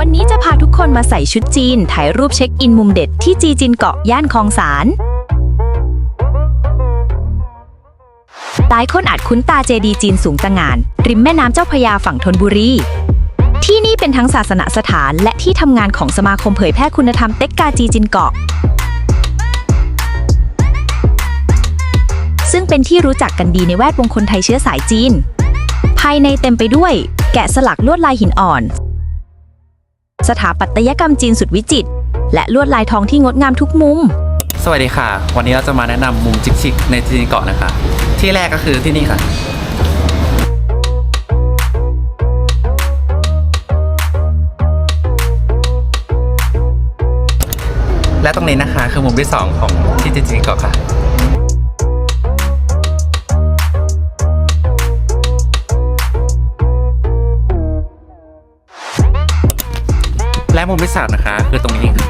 วันนี้จะพาทุกคนมาใส่ชุดจีน ถ่ายรูปเช็คอินมุมเด็ดที่จีจินเกาะย่านคลองสารหลายคนอาจคุ้นตาเจดีจีนสูงตะหงาน ริมแม่น้ำเจ้าพยาฝั่งธนบุรี ที่นี่เป็นทั้งศาสนสถานและที่ทำงานของสมาคมเผยแพร่คุณธรรมเต็กกาจีจินเกาะ ซึ่งเป็นที่รู้จักกันดีในแวดวงคนไทยเชื้อสายจีน ภายในเต็มไปด้วยแกะสลักลวดลายหินอ่อน สถาปัตยกรรมจีนสุดวิจิตรและลวดลายทองที่งดงามทุกมุม สวัสดีค่ะ วันนี้เราจะมาแนะนำมุมชิคๆในจีนเกาะนะคะ ที่แรกก็คือที่นี่ค่ะ และตรงนี้นะคะคือมุมที่ 2 ของที่จีนเกาะค่ะ มุมที่สามนะคะ คือตรงนี้ค่ะ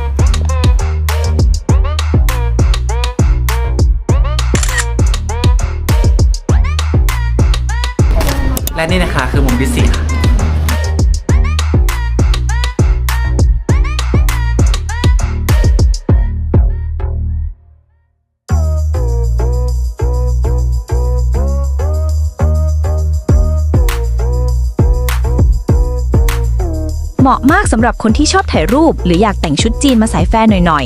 และนี่นะคะคือมุมที่สี่ค่ะ เหมาะมากสำหรับคนที่ชอบถ่ายรูป หรืออยากแต่งชุดจีนมาใส่แฟนหน่อย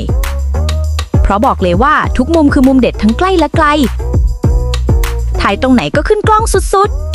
ๆ เพราะบอกเลยว่าทุกมุมคือมุมเด็ดทั้งใกล้และไกล ถ่ายตรงไหนก็ขึ้นกล้องสุดๆ